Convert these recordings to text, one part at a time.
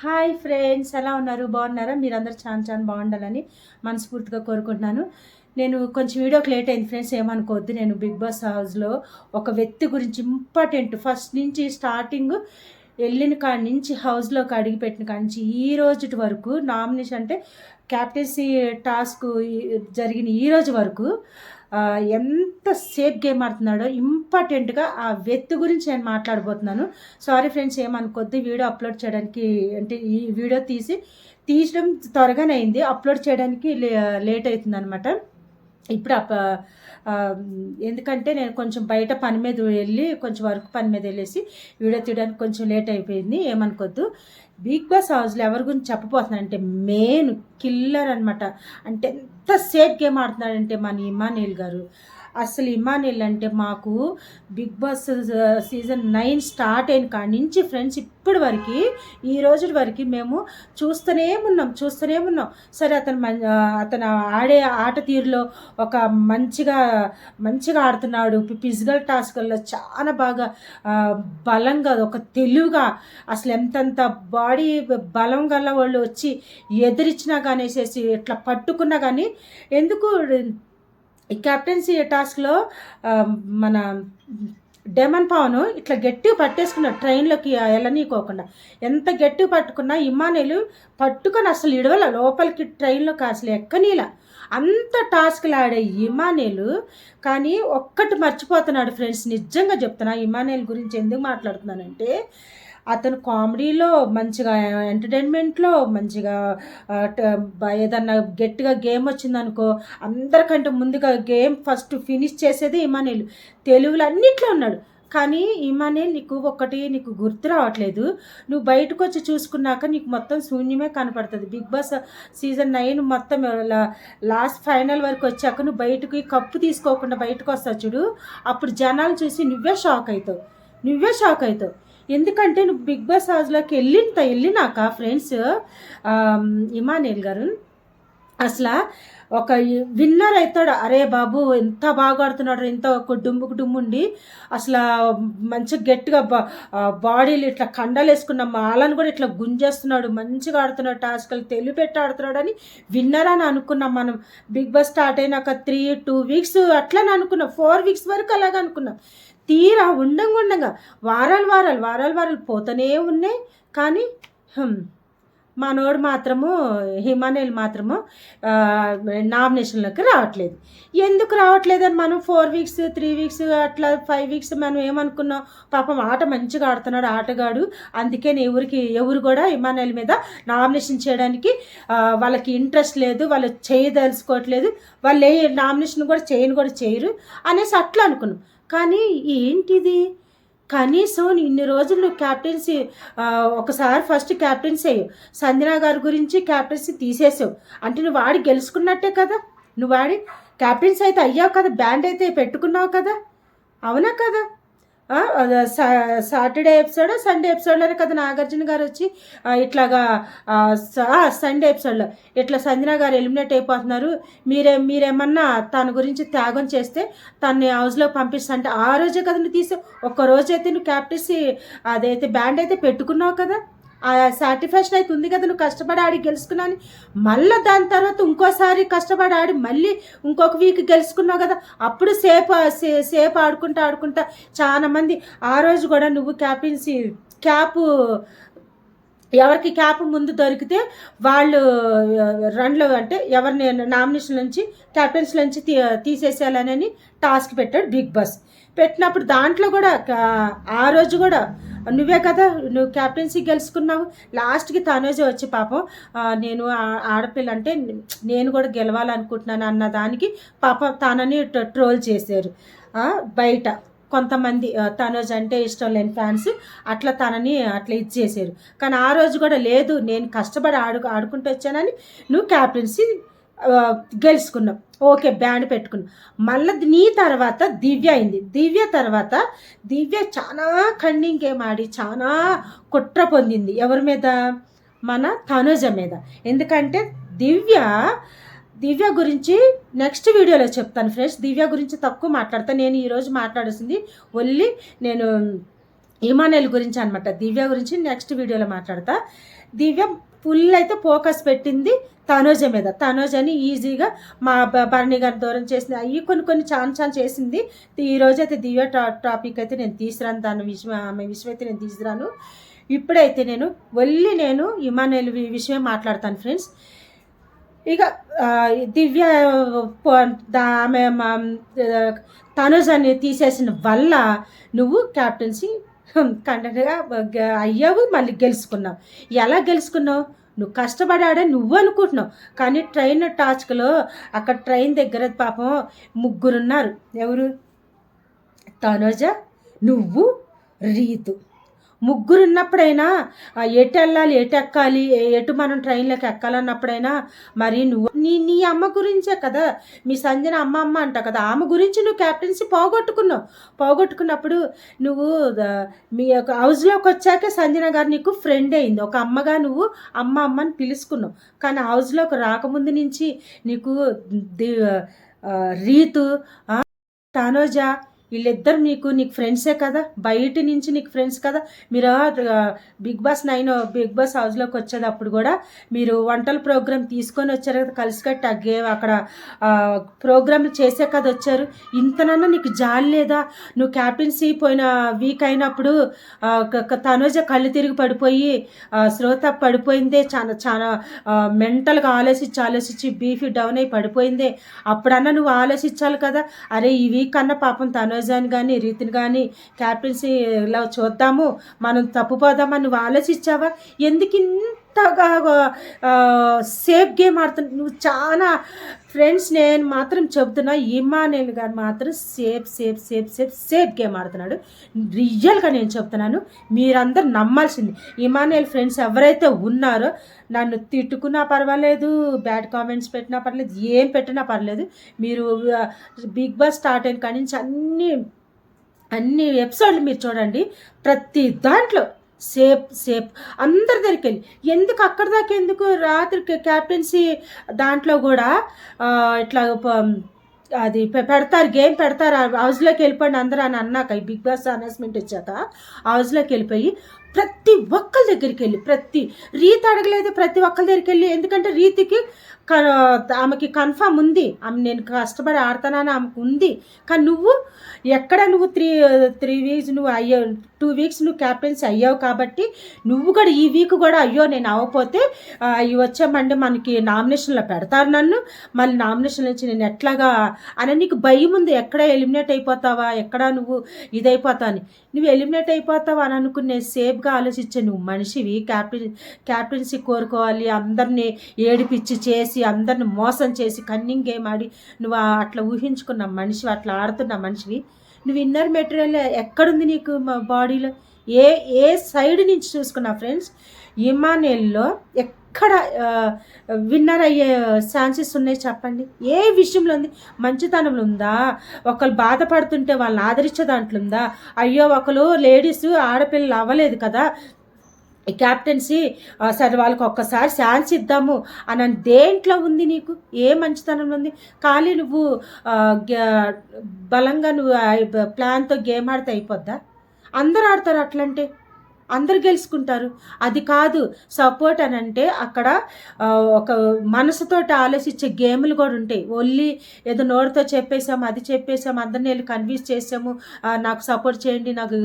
Hi friends ఎలా ఉన్నారు? బాగున్నారా? మీరందరూ చాలా చాలా బాగుండాలని మనస్ఫూర్తిగా కోరుకుంటున్నాను. నేను కొంచెం వీడియోకి లేట్ అయింది ఫ్రెండ్స్ ఏమనుకోవద్దు. నేను బిగ్ బాస్ హౌస్లో ఒక వ్యక్తి గురించి ఇంపార్టెంట్ ఫస్ట్ నుంచి స్టార్టింగ్ వెళ్ళిన కాడి నుంచి హౌస్లోకి అడిగిపెట్టిన కాడి నుంచి ఈ రోజు వరకు నామినేషన్ అంటే క్యాప్టెన్సీ టాస్క్ జరిగిన ఈ రోజు వరకు ఎంత సేఫ్ గేమ్ ఆడుతున్నాడో ఇంపార్టెంట్గా ఆ వ్యక్తి గురించి నేను మాట్లాడబోతున్నాను. సారీ ఫ్రెండ్స్ ఏమనుకోద్ది వీడియో అప్లోడ్ చేయడానికి అంటే ఈ వీడియో తీసి తీయడం త్వరగానే అయింది. అప్లోడ్ చేయడానికి లే లేట్ అవుతుంది అనమాట ఇప్పుడు అప్ప ఆ, ఎందుకంటే నేను కొంచెం బయట పని మీద వెళ్ళి కొంచెం వర్క్ పని మీద వెళ్ళేసి వీడియో తీయడానికి కొంచెం లేట్ అయిపోయింది ఏమనుకోద్దు. బిగ్ బాస్ హౌస్లో ఎవరి గురించి చెప్పబోతున్నాను అంటే మెయిన్ కిల్లర్ అనమాట అంటే ఎంత సేఫ్ గేమ్ ఆడుతున్నాడంటే మన ఇమానియల్ గారు. అసలు ఇమానిల్ అంటే మాకు Bigg Boss season nine start అయిన కాడి నుంచి ఫ్రెండ్స్ ఇప్పటి వరకు ఈ రోజు వరకు మేము చూస్తూనే ఉన్నాం చూస్తూనే ఉన్నాం. సరే అతను అతను ఆడే ఆట తీరులో ఒక మంచిగా మంచిగా ఆడుతున్నాడు. ఫిజికల్ టాస్క్ల్లో చాలా బాగా బలంగా ఒక తెలివిగా అసలు ఎంతెంత బాడీ బలం గల వాళ్ళు వచ్చి ఎదిరించినా కానీ వేసేసి ఇట్లా పట్టుకున్నా కానీ ఎందుకు కెప్టెన్సీ టాస్క్లో మన డెమన్ పవన్ ఇట్లా గట్టిగా పట్టేసుకున్నాడు ట్రైన్లోకి వెళ్ళనీకోకుండా ఎంత గట్టిగా పట్టుకున్నా ఇమానేలు పట్టుకొని అసలు ఇడవల. లోపలికి ట్రైన్లోకి అసలు ఎక్కనీల. అంత టాస్క్లు ఆడే ఇమానేలు కానీ ఒక్కటి మర్చిపోతున్నాడు ఫ్రెండ్స్. నిజంగా చెప్తున్నా ఇమానేల్ గురించి ఎందుకు మాట్లాడుతున్నానంటే అతను కామెడీలో మంచిగా ఎంటర్టైన్మెంట్లో మంచిగా ఏదన్నా గట్టిగా గేమ్ వచ్చిందనుకో అందరికంటే ముందుగా గేమ్ ఫస్ట్ ఫినిష్ చేసేది ఇమానేలు. తెలుగులో అన్నిట్లో ఉన్నాడు. కానీ ఇమానే నీకు ఒక్కటి నీకు గుర్తు రావట్లేదు. నువ్వు బయటకు వచ్చి చూసుకున్నాక నీకు మొత్తం శూన్యమే కనపడుతుంది. బిగ్ బాస్ సీజన్ నైన్ మొత్తం లాస్ట్ ఫైనల్ వరకు వచ్చాక నువ్వు బయటకు కప్పు తీసుకోకుండా బయటకు వస్తావు చూడు. అప్పుడు జనాలు చూసి నువ్వే షాక్ అవుతావు. నువ్వే షాక్ అవుతావు. ఎందుకంటే నువ్వు బిగ్ బాస్ హౌస్లోకి వెళ్ళిన వెళ్ళినాక ఫ్రెండ్స్ ఇమానేల్ గారు అసలు ఒక విన్నర్ అవుతాడు. అరే బాబు ఎంత బాగా ఆడుతున్నాడు ఎంత ఒక డుమ్ముకు డుమ్ముండి అసలు మంచిగా గట్టిగా బా బాడీలు ఇట్లా కండలు వేసుకున్న మాలను కూడా ఇట్లా గుంజేస్తున్నాడు. మంచిగా ఆడుతున్నాడు టాస్క్లు తెలిపెట్టి ఆడుతున్నాడు అని విన్నర్ అని అనుకున్నాం మనం. బిగ్ బాస్ స్టార్ట్ అయినాక త్రీ టూ వీక్స్ అట్లా అనుకున్నాం. ఫోర్ వీక్స్ వరకు అలాగ అనుకున్నాం. తీరా ఉండంగా వారాలు వారాలు వారాలు వారాలు పోతూనే ఉన్నాయి. కానీ మనోడు మాత్రము హిమానేల్ మాత్రము నామినేషన్లోకి రావట్లేదు. ఎందుకు రావట్లేదని మనం ఫోర్ వీక్స్ త్రీ వీక్స్ అట్లా ఫైవ్ వీక్స్ మనం ఏమనుకున్నాం? పాపం ఆట మంచిగా ఆడుతున్నాడు ఆటగాడు. అందుకే ఎవరికి ఎవరు కూడా హిమానేల్ మీద నామినేషన్ చేయడానికి వాళ్ళకి ఇంట్రెస్ట్ లేదు వాళ్ళు చేయదలుచుకోవట్లేదు. వాళ్ళు ఏ నామినేషన్ కూడా చేయను కూడా చేయరు అనేసి అట్లా అనుకున్నాం. కానీ ఏంటిది? కనీసం ఇన్ని రోజులు క్యాప్టెన్సీ ఒకసారి ఫస్ట్ క్యాప్టెన్సీ అయ్యావు. సంజనా గారి గురించి క్యాప్టెన్సీ తీసేసావు. అంటే నువ్వు ఆడి గెలుచుకున్నట్టే కదా? నువ్వు ఆడి క్యాప్టెన్సీ అయితే అయ్యావు కదా? బ్యాండ్ అయితే పెట్టుకున్నావు కదా? అవునా కదా? సాటర్డే ఎపిసోడ్ సండే ఎపిసోడ్లోనే కదా నాగార్జున గారు వచ్చి ఇట్లాగా సండే ఎపిసోడ్లో ఇట్లా సంజన గారు ఎలిమినేట్ అయిపోతున్నారు. మీరే మీరేమన్నా తన గురించి త్యాగం చేస్తే తన్ని హౌస్లో పంపిస్తా అంటే ఆ రోజే కదా నువ్వు తీసావు ఒక్క రోజు అయితే నువ్వు క్యాప్టెన్సీ అదైతే బ్యాండ్ అయితే పెట్టుకున్నావు కదా? ఆ సాటిస్ఫాక్షన్ అయితే ఉంది కదా నువ్వు కష్టపడి ఆడి గెలుచుకున్నాను మళ్ళీ దాని తర్వాత ఇంకోసారి కష్టపడి ఆడి మళ్ళీ ఇంకొక వీక్ గెలుచుకున్నావు కదా అప్పుడు సేపు సే- సేపు ఆడుకుంటా ఆడుకుంటా చాలామంది ఆ రోజు కూడా నువ్వు క్యాప్టెన్సీ క్యాప్ ఎవరికి క్యాప్ ముందు దొరికితే వాళ్ళు రన్లు అంటే ఎవరిని నామినేషన్ నుంచి క్యాప్టెన్స్ నుంచి తీ తీసేసేయాలని టాస్క్ పెట్టాడు బిగ్ బాస్. పెట్టినప్పుడు దాంట్లో కూడా ఆ రోజు కూడా నువ్వే కదా నువ్వు క్యాప్టెన్సీ గెలుచుకున్నావు. లాస్ట్కి తనోజే వచ్చి పాపం నేను ఆడపిల్ల అంటే నేను కూడా గెలవాలనుకుంటున్నాను అన్న దానికి పాపం తనని ట్రోల్ చేశారు. బయట కొంతమంది తనోజ్ అంటే ఇష్టం లేని ఫ్యాన్స్ అట్లా తనని అట్లా ఇచ్చేసారు కానీ ఆ రోజు కూడా లేదు నేను కష్టపడి ఆడు ఆడుకుంటూ వచ్చానని నువ్వు క్యాప్టెన్సీ గెలుచుకున్నావు. ఓకే బ్యాండ్ పెట్టుకుని మళ్ళీ నీ తర్వాత దివ్య అయింది. దివ్య తర్వాత దివ్య చాలా కన్నింగ్ గేమ్ ఆడి చాలా కుట్ర పొందింది. ఎవరి మీద? మన తనుజ మీద. ఎందుకంటే దివ్య దివ్య గురించి నెక్స్ట్ వీడియోలో చెప్తాను ఫ్రెండ్స్. దివ్య గురించి తక్కువ మాట్లాడతాను నేను ఈరోజు మాట్లాడాల్సింది ఓన్లీ నేను ఇమానేల్ గురించి అనమాట దివ్య గురించి నెక్స్ట్ వీడియోలో మాట్లాడతా. దివ్య ఫుల్ అయితే ఫోకస్ పెట్టింది. తనోజ మీద. తనోజని ఈజీగా మా భరణి గారి దూరం చేసింది. అవి కొన్ని కొన్ని చాన్ చాన్ చేసింది. ఈ అయితే దివ్య టా టాపిక్ అయితే నేను తీసుకురాను దాని విషయం ఆమె విషయం అయితే నేను తీసుకురాను ఇప్పుడైతే నేను వెళ్ళి నేను ఇమానుయల్ విషయమే మాట్లాడతాను ఫ్రెండ్స్. ఇక దివ్య ఆమె తనుజ్ అని తీసేసిన వల్ల నువ్వు క్యాప్టెన్సీ కంటెంట్గా అయ్యావు. మళ్ళీ గెలుచుకున్నావు. ఎలా గెలుచుకున్నావు? నువ్వు కష్టపడాడే నువ్వు అనుకుంటున్నావు. కానీ ట్రైన్ టాచ్క్లో అక్కడ ట్రైన్ దగ్గర పాపం ముగ్గురున్నారు. ఎవరు? తనుజ నువ్వు రీతు. ముగ్గురు ఉన్నప్పుడైనా ఎటు వెళ్ళాలి ఎటు ఎక్కాలి ఎటు మనం ట్రైన్లోకి ఎక్కాలన్నప్పుడైనా మరి నువ్వు నీ నీ అమ్మ గురించే కదా మీ సంజన అమ్మ అమ్మ అంట కదా ఆమె గురించి నువ్వు క్యాప్టెన్సీ పోగొట్టుకున్నావు. పోగొట్టుకున్నప్పుడు నువ్వు మీ యొక్క హౌస్లోకి వచ్చాక సంజన గారు నీకు ఫ్రెండ్ అయింది. ఒక అమ్మగా నువ్వు అమ్మ అమ్మ అని పిలుచుకున్నావు కానీ హౌస్లోకి రాకముందు నుంచి నీకు రీతు ఆ, తనోజ వీళ్ళిద్దరు నీకు నీకు ఫ్రెండ్సే కదా? బయట నుంచి నీకు ఫ్రెండ్స్ కదా? మీరు Bigg Boss nine Bigg Boss హౌస్లోకి వచ్చేటప్పుడు కూడా మీరు వంటల ప్రోగ్రామ్ తీసుకొని వచ్చారు కదా కలిసికట్టి అగ్గే అక్కడ ప్రోగ్రాంలు చేసే కదా వచ్చారు. ఇంతనన్నా నీకు జాలి లేదా? నువ్వు క్యాప్టెన్సీ పోయిన వీక్ అయినప్పుడు తనోజ కళ్ళు తిరిగి పడిపోయి శ్రోత పడిపోయిందే చాలా చాలా మెంటల్గా ఆలోచించి ఆలోచించి బీఫీ డౌన్ అయి పడిపోయిందే. అప్పుడన్నా నువ్వు ఆలోచించాలి కదా? అరే ఈ వీక్ అన్న పాపం తనోజాని కానీ రీతిని కానీ క్యాప్టెన్సీలో చూద్దాము మనం తప్పుపోదామని నువ్వు ఆలోచించావా? ఎందుకు ఇంతగా సేఫ్ గేమ్ ఆడుతున్నావు నువ్వు చాలా ఫ్రెండ్స్ నేను మాత్రం చెబుతున్నా ఇమానేల్ గారు మాత్రం safe safe safe safe safe game ఆడుతున్నాడు. రియల్గా నేను చెప్తున్నాను మీరందరూ నమ్మాల్సింది. ఇమానేల్ ఫ్రెండ్స్ ఎవరైతే ఉన్నారో నన్ను తిట్టుకున్నా పర్వాలేదు బ్యాడ్ కామెంట్స్ పెట్టినా పర్లేదు ఏం పెట్టినా పర్లేదు మీరు బిగ్ బాస్ స్టార్ట్ అయిన కాడి నుంచి అన్ని అన్ని ఎపిసోడ్లు మీరు చూడండి ప్రతి దాంట్లో సేఫ్ సేఫ్ అందరి దగ్గరికి వెళ్ళి. ఎందుకు అక్కడి దాకా ఎందుకు రాత్రి క్యాప్టెన్సీ దాంట్లో కూడా ఇట్లా అది పెడతారు గేమ్ పెడతారు. హౌస్లోకి వెళ్ళిపోండి అందరూ అని అన్నాక ఈ బిగ్ బాస్ అనౌన్స్మెంట్ వచ్చాక హౌస్లోకి వెళ్ళిపోయి ప్రతి ఒక్కరి దగ్గరికి వెళ్ళి ప్రతి రీత్ అడగలేదు ప్రతి ఒక్కరి దగ్గరికి వెళ్ళి ఎందుకంటే రీతికి క- ఆమెకి కన్ఫామ్ ఉంది. ఆమె నేను కష్టపడి ఆడతానని ఆమెకు ఉంది. కానీ నువ్వు ఎక్కడ నువ్వు త్రీ త్రీ వీక్స్ నువ్వు అయ్యావు టూ వీక్స్ నువ్వు క్యాప్టెన్సీ అయ్యావు కాబట్టి నువ్వు కూడా ఈ వీక్ కూడా అయ్యో నేను అవ్వకపోతే అవి ఇవి మనకి నామినేషన్లో పెడతారు నన్ను. మళ్ళీ నామినేషన్ నుంచి నేను ఎట్లాగా అని నీకు భయం ఉంది. ఎక్కడ ఎలిమినేట్ అయిపోతావా? ఎక్కడ నువ్వు ఇదైపోతావు అని. నువ్వు ఎలిమినేట్ అయిపోతావా అని అనుకునే సేఫ్గా ఆలోచించే నువ్వు మనిషివి. క్యాప్టెన్ క్యాప్టెన్సీ కోరుకోవాలి. అందరినీ ఏడిపిచ్చి చేసి అందరిని మోసం చేసి కన్నింగ్ గేమ్ ఆడి నువ్వు అట్లా ఊహించుకున్న మనిషివి అట్లా ఆడుతున్న మనిషివి. నువ్వు ఇన్నర్ మెటీరియల్ ఎక్కడుంది నీకు మా బాడీలో ఏ ఏ సైడ్ నుంచి చూసుకున్నా ఫ్రెండ్స్ ఇమానేల్లో ఎక్కడ విన్నర్ అయ్యే ఛాన్సెస్ ఉన్నాయి చెప్పండి? ఏ విషయంలో ఉంది? మంచితనంలో ఉందా? ఒకళ్ళు బాధపడుతుంటే వాళ్ళని ఆదరించే దాంట్లో ఉందా? అయ్యో ఒకరు లేడీస్ ఆడపిల్లలు అవ్వలేదు కదా. క్యాప్టెన్సీ సరే వాళ్ళకి ఒక్కసారి ఛాన్స్ ఇద్దాము అని దేంట్లో ఉంది నీకు? ఏ మంచితనంలో ఉంది? ఖాళీ నువ్వు బలంగా నువ్వు ప్లాన్తో గేమ్ ఆడితే అయిపోద్దా? అందరు ఆడతారు అట్లంటే. అందరు గెలుచుకుంటారు. అది కాదు సపోర్ట్ అని అంటే అక్కడ ఒక మనసుతోటి ఆలోచించే గేములు కూడా ఉంటాయి. ఓన్లీ ఏదో నోటితో చెప్పేసాము అది చెప్పేసాము అందరిని వెళ్ళి కన్విన్స్ చేసాము నాకు సపోర్ట్ చేయండి నాకు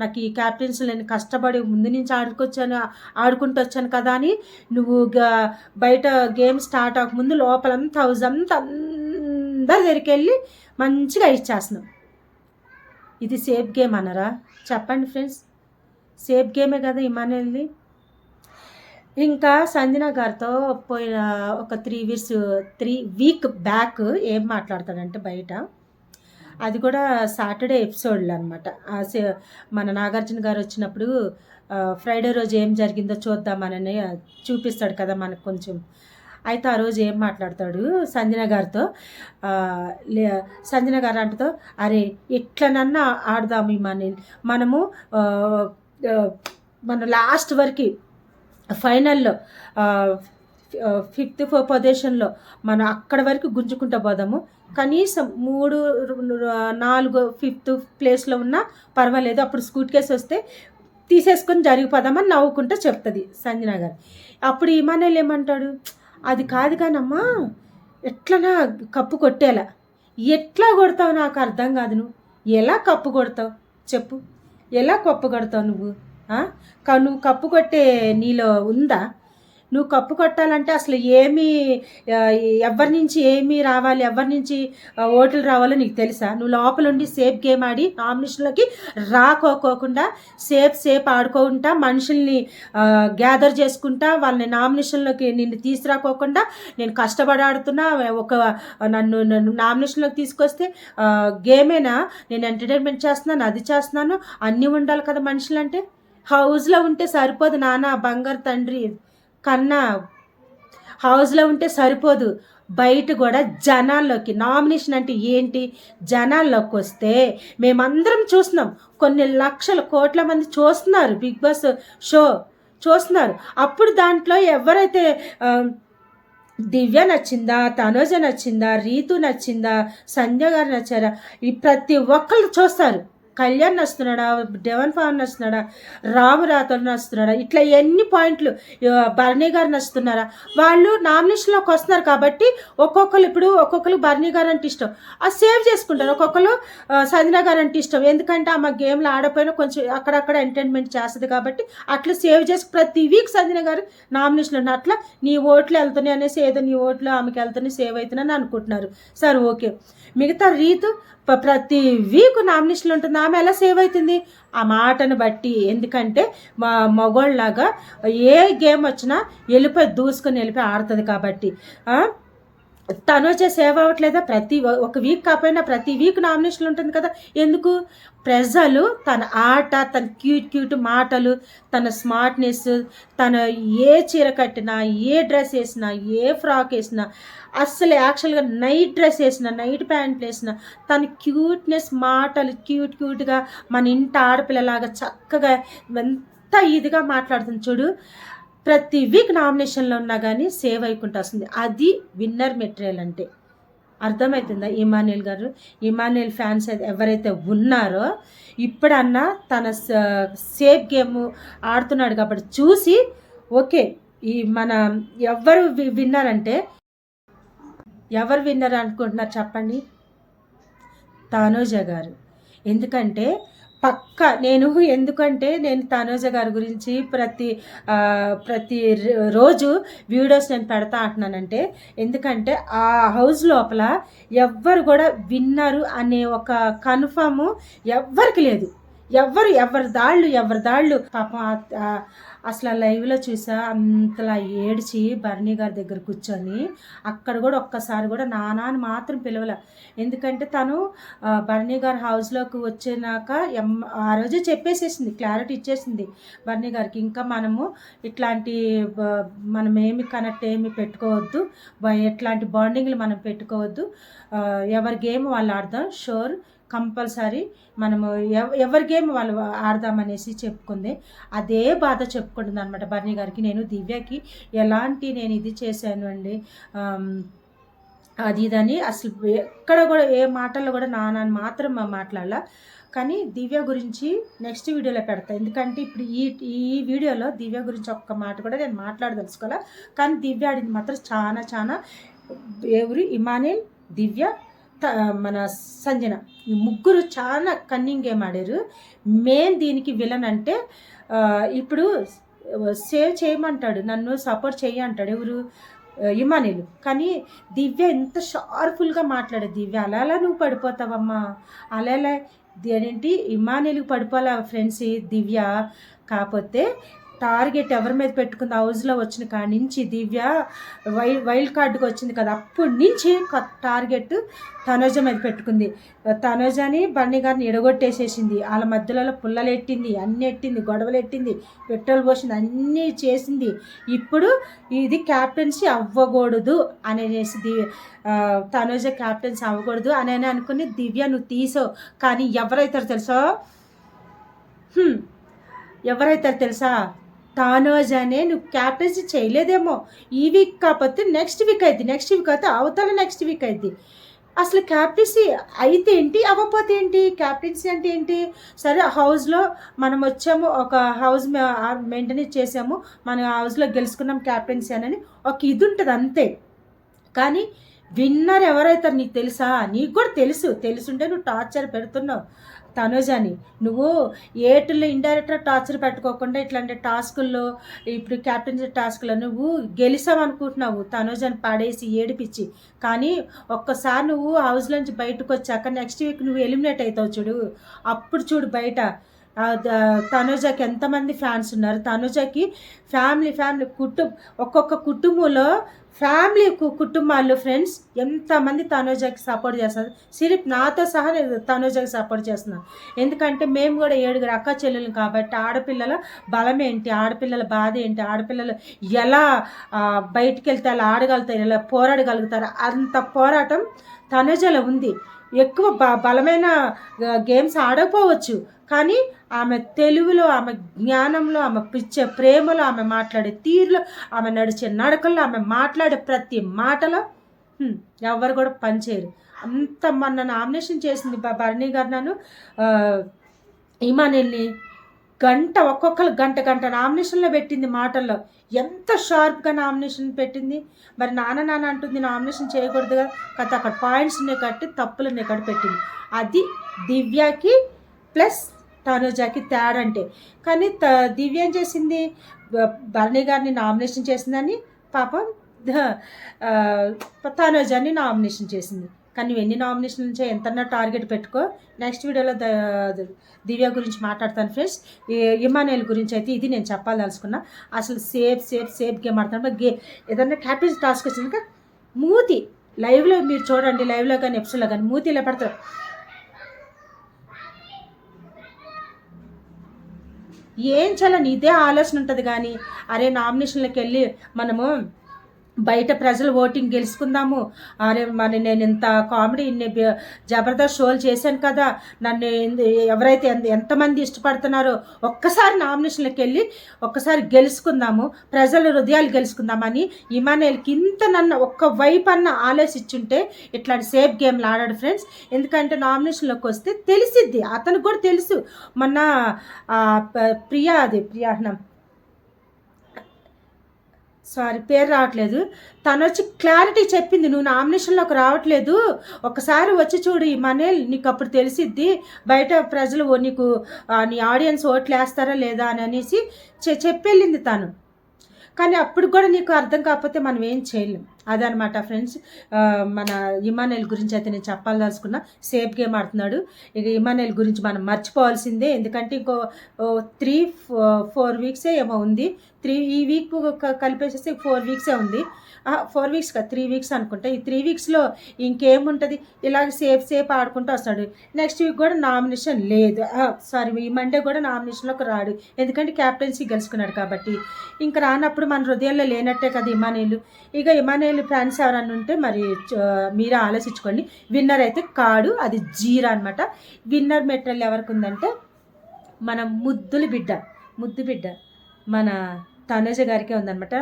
నాకు ఈ క్యాప్టెన్స్ నేను కష్టపడి ముందు నుంచి ఆడుకొచ్చాను ఆడుకుంటూ వచ్చాను కదా అని నువ్వు బయట గేమ్ స్టార్ట్ అవ్వకముందు లోపలంతా హౌస్ అంతా అందరి దగ్గరికి వెళ్ళి మంచిగా ఇచ్చేస్తున్నాం ఇది సేఫ్ గేమ్ అనరా చెప్పండి ఫ్రెండ్స్ సేఫ్ గేమే కదా ఇమానేల్ది ఇంకా సంజన గారితో పోయిన ఒక three weeks three week back ఏం మాట్లాడతాడంటే బయట. అది కూడా సాటర్డే ఎపిసోడ్లు అనమాట మన నాగార్జున గారు వచ్చినప్పుడు ఫ్రైడే రోజు ఏం జరిగిందో చూద్దామని చూపిస్తాడు కదా మనకు కొంచెం. అయితే ఆ రోజు ఏం మాట్లాడతాడు సంజన గారితో? లే సంజన గారు అంటతో అరే ఎట్లనన్నా ఆడదాము ఈ మన మనము మన లాస్ట్ వరకు ఫైనల్లో ఫిఫ్త్ పొజిషన్లో మనం అక్కడ వరకు గుంజుకుంటూ పోదాము. కనీసం మూడు నాలుగు ఫిఫ్త్ ప్లేస్లో ఉన్నా పర్వాలేదు. అప్పుడు స్కూట్ కేసు వస్తే తీసేసుకొని జరిగిపోదామని నవ్వుకుంటూ చెప్తుంది సంజన గారు. అప్పుడు ఇమానేలు ఏమంటాడు? అది కాదు కానమ్మా ఎట్లనా కప్పు కొట్టేలా? ఎట్లా కొడతావు నాకు అర్థం కాదు నువ్వు. ఎలా కప్పు కొడతావు? చెప్పు. ఎలా కప్పు కడతావు నువ్వు ఆ? నువ్వు కప్పు కొట్టే నీలో ఉందా నువ్వు కప్పు కొట్టాలంటే అసలు ఏమి ఎవరి నుంచి ఏమి రావాలి ఎవరి నుంచి ఓట్లు రావాలో నీకు తెలుసా? నువ్వు లోపల ఉండి సేఫ్ గేమ్ ఆడి నామినేషన్లోకి రాకోకోకుండా సేఫ్ సేఫ్ ఆడుకుంటా మనుషుల్ని గ్యాదర్ చేసుకుంటా వాళ్ళని నామినేషన్లోకి నిన్ను తీసుకురాకోకుండా నేను కష్టపడి ఆడుతున్నా ఒక నన్ను నన్ను నామినేషన్లోకి తీసుకొస్తే గేమేనా? నేను ఎంటర్టైన్మెంట్ చేస్తున్నాను అది చేస్తున్నాను అన్నీ ఉండాలి కదా మనుషులంటే? హౌస్లో ఉంటే సరిపోదు నాన్న బంగారు తండ్రి. కన్నా హౌస్లో ఉంటే సరిపోదు. బయట కూడా జనాల్లోకి నామినేషన్ అంటే ఏంటి? జనాల్లోకి వస్తే మేమందరం చూస్తున్నాం. కొన్ని లక్షల కోట్ల మంది చూస్తున్నారు బిగ్ బాస్ షో చూస్తున్నారు. అప్పుడు దాంట్లో ఎవరైతే దివ్య నచ్చిందా తనోజ నచ్చిందా రీతు నచ్చిందా సంధ్య గారు నచ్చారా ఈ ప్రతి ఒక్కళ్ళు చూస్తారు. కళ్యాణ్ నస్తున్నాడా? డెవన్ పవన్ నస్తున్నాడా? రాము రాథోడ్ నస్తున్నాడా? ఇట్లా ఎన్ని పాయింట్లు బర్నీ గారు నస్తున్నారా? వాళ్ళు నామినేషన్లోకి వస్తున్నారు కాబట్టి ఒక్కొక్కరు ఇప్పుడు ఒక్కొక్కరు బర్నీ గారు అంటే ఇష్టం. అది సేవ్ చేసుకుంటారు. ఒక్కొక్కరు ఆ, సంజన గారు అంటే ఇష్టం. ఎందుకంటే ఆమె గేమ్లో ఆడపోయినా కొంచెం అక్కడక్కడ ఎంటర్టైన్మెంట్ చేస్తుంది కాబట్టి అట్లా సేవ్ చేసి ప్రతి వీక్ సంజన గారు నామినేషన్లో ఉన్న అట్లా నీ ఓట్లు వెళ్తున్నాయి అనేసి ఏదో నీ ఓట్లు ఆమెకి వెళ్తున్నాయి సేవ్ అవుతున్నాయని అనుకుంటున్నారు. సరే ఓకే. మిగతా రీతు ప్రతి వీక్ నామినేషన్లు ఉంటుంది? ఆమె ఎలా సేవ్ అవుతుంది? ఆ మాటను బట్టి. ఎందుకంటే మా మగోళ్ళలాగా ఏ గేమ్ వచ్చినా వెళ్ళిపోయి దూసుకొని వెళ్ళిపోయి ఆడుతుంది కాబట్టి. తను వచ్చే సేవ్ అవ్వట్లేదా? ప్రతి ఒక వీక్ కాకపోయినా ప్రతి వీక్ నామినేషన్లు ఉంటుంది కదా. ఎందుకు? ప్రజలు తన ఆట తన క్యూట్ క్యూట్ మాటలు తన స్మార్ట్నెస్ తన ఏ చీర కట్టినా ఏ డ్రెస్ వేసినా ఏ ఫ్రాక్ వేసినా అస్సలు యాక్చువల్గా నైట్ డ్రెస్ వేసిన నైట్ ప్యాంట్లు వేసిన తన క్యూట్నెస్ మాటలు క్యూట్ క్యూట్గా మన ఇంటి ఆడపిల్లలాగా చక్కగా ఎంత ఇదిగా మాట్లాడుతుంది చూడు. ప్రతి వీక్ నామినేషన్లో ఉన్నా కానీ సేవ్ అయిపోతుంది వస్తుంది. అది విన్నర్ మెటీరియల్ అంటే. అర్థమవుతుందా ఇమానియల్ గారు ఇమానియల్ ఫ్యాన్స్ అయితే ఎవరైతే ఉన్నారో ఇప్పుడన్నా తన సేఫ్ గేమ్ ఆడుతున్నాడు కాబట్టి చూసి ఓకే ఈ మన ఎవరు వి- ఎవరు విన్నారు అనుకుంటున్నారు చెప్పండి? తనోజ గారు. ఎందుకంటే పక్క నేను ఎందుకంటే నేను తనోజ గారి గురించి ప్రతి ప్రతి రోజు వీడియోస్ నేను పెడతా అంటున్నానంటే ఎందుకంటే ఆ హౌస్ లోపల ఎవ్వరు కూడా విన్నారు అనే ఒక కన్ఫర్మ్ ఎవ్వరికి లేదు. ఎవ్వరు ఎవరి దాళ్ళు ఎవరి దాళ్ళు పాపం అసలు ఆ లైవ్లో చూసా అంతలా ఏడ్చి భరణి గారి దగ్గర కూర్చొని అక్కడ కూడా ఒక్కసారి కూడా నానా అని మాత్రం పిలవల. ఎందుకంటే తను బర్నీ భరణి గారి హౌస్లోకి వచ్చినాక ఎం ఆ రోజే చెప్పేసేసింది క్లారిటీ ఇచ్చేసింది భరణి గారికి. ఇంకా మనము ఇట్లాంటి బ- మనం ఏమి కనెక్ట్ ఏమి పెట్టుకోవద్దు ఎట్లాంటి బాండింగ్లు మనం పెట్టుకోవద్దు ఎవరి గేమ్ వాళ్ళు ఆడదాం షోర్. కంపల్సరీ మనము ఎవ ఎవరి గేమ్ వాళ్ళు ఆడదామనేసి చెప్పుకుంది. అదే బాధ చెప్పుకుంటుంది అనమాట బర్నీ గారికి. నేను దివ్యకి ఎలాంటి నేను ఇది చేశాను అండి అది ఇదని అసలు ఎక్కడ కూడా ఏ మాటల్లో కూడా నాన్న మాత్రం మాట్లాడాల. కానీ దివ్య గురించి నెక్స్ట్ వీడియోలో పెడతా. ఎందుకంటే ఇప్పుడు ఈ ఈ వీడియోలో దివ్య గురించి ఒక్క మాట కూడా నేను మాట్లాడదలుచుకోవాలా. కానీ దివ్య ఆడింది మాత్రం చాలా చాలా ఎవరు? ఇమానిల్ దివ్య మన సంజన ఈ ముగ్గురు చాలా కన్నింగ్ గేమ్ ఆడారు మెయిన్ దీనికి విలన్ అంటే ఇప్పుడు సేవ్ చేయమంటాడు నన్ను సపోర్ట్ చేయి అంటాడు ఎవరు? ఆ, ఇమానిలు కానీ దివ్య ఎంత షార్ఫుల్గా మాట్లాడే దివ్య అలా అలా నువ్వు పడిపోతావమ్మా. అలా అలా ఏంటి ఇమానిలకు పడిపోలే ఫ్రెండ్స్ దివ్య కాకపోతే టార్గెట్ ఎవరి మీద పెట్టుకుంది? హౌస్లో వచ్చిన కాడి నుంచి దివ్య వై వైల్డ్ కార్డుకి వచ్చింది కదా అప్పటి నుంచి కొత్త టార్గెట్ తనోజ మీద పెట్టుకుంది. తనోజని బన్నీ గారిని ఎడగొట్టేసేసింది. వాళ్ళ మధ్యలో పుల్లలు ఎట్టింది అన్ని ఎట్టింది గొడవలు ఎట్టింది పెట్రోల్ పోసింది అన్నీ చేసింది. ఇప్పుడు ఇది క్యాప్టెన్సీ అవ్వకూడదు అనేసి ది తనోజ క్యాప్టెన్సీ అవ్వకూడదు అని అనుకుని దివ్య నువ్వు తీసావు కానీ ఎవరైతారు తెలుసా? ఎవరైతారో ఎవరైతారు తెలుసా? తానోజానే నువ్వు క్యాప్టెన్సీ చేయలేదేమో ఈ వీక్ కాకపోతే నెక్స్ట్ వీక్ అయింది నెక్స్ట్ వీక్ అయితే అవతల నెక్స్ట్ వీక్ అయింది. అసలు క్యాప్టెన్సీ అయితే ఏంటి అవ్వకపోతే ఏంటి క్యాప్టెన్సీ అంటే ఏంటి? సరే హౌస్లో మనం వచ్చాము ఒక హౌస్ మెయింటెనెన్స్ చేసాము మన హౌస్లో గెలుచుకున్నాం క్యాప్టెన్సీ అని ఒక ఇది ఉంటుంది అంతే. కానీ విన్నర్ ఎవరైతే నీకు తెలుసా? నీకు కూడా తెలుసు తెలుసుంటే నువ్వు టార్చర్ పెడుతున్నావు. తనుజని నువ్వు ఏటులో ఇండైరెక్ట్గా టార్చర్ పెట్టుకోకుండా ఇట్లాంటి టాస్కుల్లో ఇప్పుడు క్యాప్టెన్సీ టాస్క్లో నువ్వు గెలిసామనుకుంటున్నావు తనుజని పాడేసి ఏడిపించి. కానీ ఒక్కసారి నువ్వు హౌస్ నుంచి బయటకు వచ్చాక నెక్స్ట్ వీక్ నువ్వు ఎలిమినేట్ అవుతావు చూడు. అప్పుడు చూడు బయట. తనుజకి ఎంతమంది ఫ్యాన్స్ ఉన్నారు. తనుజకి ఫ్యామిలీ ఫ్యామిలీ కుటుంబ ఒక్కొక్క కుటుంబంలో ఫ్యామిలీ కుటుంబాలు ఫ్రెండ్స్ ఎంతమంది తనోజాకి సపోర్ట్ చేస్తారు? సిరిప్ నాతో సహా నేను తనోజాకి సపోర్ట్ చేస్తున్నాను ఎందుకంటే మేము కూడా ఏడుగురు అక్క చెల్లెలు కాబట్టి ఆడపిల్లల బలం ఏంటి? ఆడపిల్లల బాధ ఏంటి? ఆడపిల్లలు ఎలా బయటికి వెళ్తే ఆడగలుగుతారు? ఎలా పోరాడగలుగుతారు? అంత పోరాటం తనోజలో ఉంది. ఎక్కువ బ బలమైన గేమ్స్ ఆడకపోవచ్చు. కానీ ఆమె తెలుగులో ఆమె జ్ఞానంలో ఆమె పిచ్చే ప్రేమలో ఆమె మాట్లాడే తీరులో ఆమె నడిచే నడకల్లో ఆమె మాట్లాడే ప్రతి మాటలో ఎవరు కూడా పనిచేయరు అంత మొన్న నామినేషన్ చేసింది భరణి గారు నన్ను. ఇమానిల్ని గంట ఒక్కొక్కరు గంట గంట నామినేషన్లో పెట్టింది మాటల్లో. ఎంత షార్ప్గా నామినేషన్ పెట్టింది. మరి నాన్న నాన్న అంటుంది నామినేషన్ చేయకూడదు కదా. కథ అక్కడ పాయింట్స్ని కట్టి తప్పులు కట్టి పెట్టింది. అది దివ్యాకి ప్లస్ తనుజాకి తేడా అంటే కానీ త దివ్య ఏం చేసింది? భరణి గారిని నామినేషన్ చేసిందని పాపం తనుజాని నామినేషన్ చేసింది. కానీ నువ్వు ఎన్ని నామినేషన్ నుంచో ఎంతన్నా టార్గెట్ పెట్టుకో. నెక్స్ట్ వీడియోలో దివ్య గురించి మాట్లాడతాను ఫ్రెండ్స్. ఇమానుయల్ గురించి అయితే ఇది నేను చెప్పాలనుకున్నా. అసలు సేఫ్ సేఫ్ సేఫ్ గేమ్ ఆడతాను గే ఏదన్నా క్యాప్టెన్స్ టాస్క్ వచ్చినాక మూతి లైవ్లో మీరు చూడండి లైవ్లో కానీ ఎపిసోడ్లో కానీ మూతి ఇలా పెడతారు. ఏం చాలా ఇదే ఆలోచన ఉంటుంది కానీ అరే నామినేషన్లకు వెళ్ళి మనము బయట ప్రజలు ఓటింగ్ గెలుచుకుందాము. అరే మరి నేను ఇంత కామెడీ ఇన్ని జబర్దస్త్ షోలు చేశాను కదా. నన్ను ఎవరైతే ఎంతమంది ఇష్టపడుతున్నారో ఒక్కసారి నామినేషన్లకు వెళ్ళి ఒక్కసారి గెలుచుకుందాము. ప్రజల హృదయాలు గెలుచుకుందామని ఇమానేల్కి ఇంత నన్ను ఒక్క వైపు అన్న ఆలోచించుంటే ఇట్లాంటి సేఫ్ గేమ్లు ఆడాడు ఫ్రెండ్స్. ఎందుకంటే నామినేషన్లోకి వస్తే తెలిసిద్ది. అతనికి కూడా తెలుసు. మొన్న ప్రియా అది ప్రియా సారీ పేరు రావట్లేదు. తను వచ్చి క్లారిటీ చెప్పింది నువ్వు నామినేషన్లోకి రావట్లేదు. ఒకసారి వచ్చి చూడు ఈ మనే నీకు అప్పుడు తెలిసిద్ది. బయట ప్రజలు నీకు నీ ఆడియన్స్ ఓట్లు వేస్తారా లేదా అని అనేసి చె చెప్పెళ్ళింది తను. కానీ అప్పుడు కూడా నీకు అర్థం కాకపోతే మనం ఏం చేయలేం. అదనమాట ఫ్రెండ్స్. మన ఇమానుయల్ గురించి అయితే నేను చెప్పాలదలుచుకున్నా. సేఫ్ గేమ్ ఆడుతున్నాడు. ఇక ఇమానుయల్ గురించి మనం మర్చిపోవాల్సిందే. ఎందుకంటే ఇంకో త్రీ ఫోర్ వీక్సే ఏమో ఉంది. త్రీ ఈ వీక్ కలిపేసేసి ఫోర్ వీక్సే ఉంది. ఫోర్ వీక్స్ కదా త్రీ వీక్స్ అనుకుంటా. ఈ త్రీ వీక్స్లో ఇంకేముంటుంది? ఇలాగ సేఫ్ సేఫ్ ఆడుకుంటూ వస్తాడు. నెక్స్ట్ వీక్ కూడా నామినేషన్ లేదు. సారీ ఈ మండే కూడా నామినేషన్లోకి రాడు. ఎందుకంటే క్యాప్టెన్సీ గెలుచుకున్నాడు కాబట్టి. ఇంకా రానప్పుడు మన హృదయంలో లేనట్టే కదా ఇమానేలు. ఇక ఇమానేలు ఫ్యాన్స్ ఎవరన్నా ఉంటే మరి మీరే ఆలోచించుకోండి. విన్నర్ అయితే కాడు అది జీరా అనమాట విన్నర్ మెటీరియల్ ఎవరికి ఉందంటే మన ముద్దుల బిడ్డ ముద్దు బిడ్డ మన తనుజ గారికే ఉందనమాట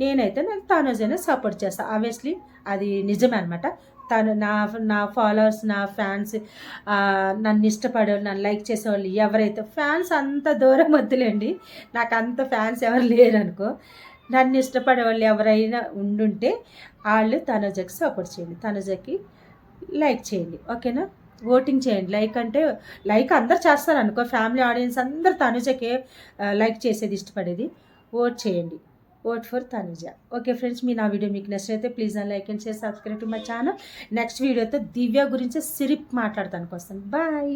నేనైతే నేను తనుజనే సపోర్ట్ చేస్తాను ఆబ్వియస్లీ అది నిజమే అనమాట తను నా నా ఫాలోవర్స్ నా ఫ్యాన్స్ నన్ను ఇష్టపడే నన్ను లైక్ చేసేవాళ్ళు ఎవరైతే ఫ్యాన్స్ అంత దూరం వద్దులేండి. నాకు అంత ఫ్యాన్స్ ఎవరు లేరు అనుకో నన్ను ఇష్టపడే వాళ్ళు ఎవరైనా ఉండుంటే వాళ్ళు తనుజకి సపోర్ట్ చేయండి. తనుజకి లైక్ చేయండి. ఓకేనా? ఓటింగ్ చేయండి. లైక్ అంటే లైక్ అందరు చేస్తారు అనుకో. ఫ్యామిలీ ఆడియన్స్ అందరు తనుజకే లైక్ చేసేది ఇష్టపడేది. ఓట్ చేయండి. Vote for Tanuja. Okay friends మీ నా వీడియో మీకు నచ్చినైతే ప్లీజ్ అని like and share subscribe to my channel next వీడియోతో దివ్య గురించి సిరిప్ మాట్లాడతానికి వస్తాను. బాయ్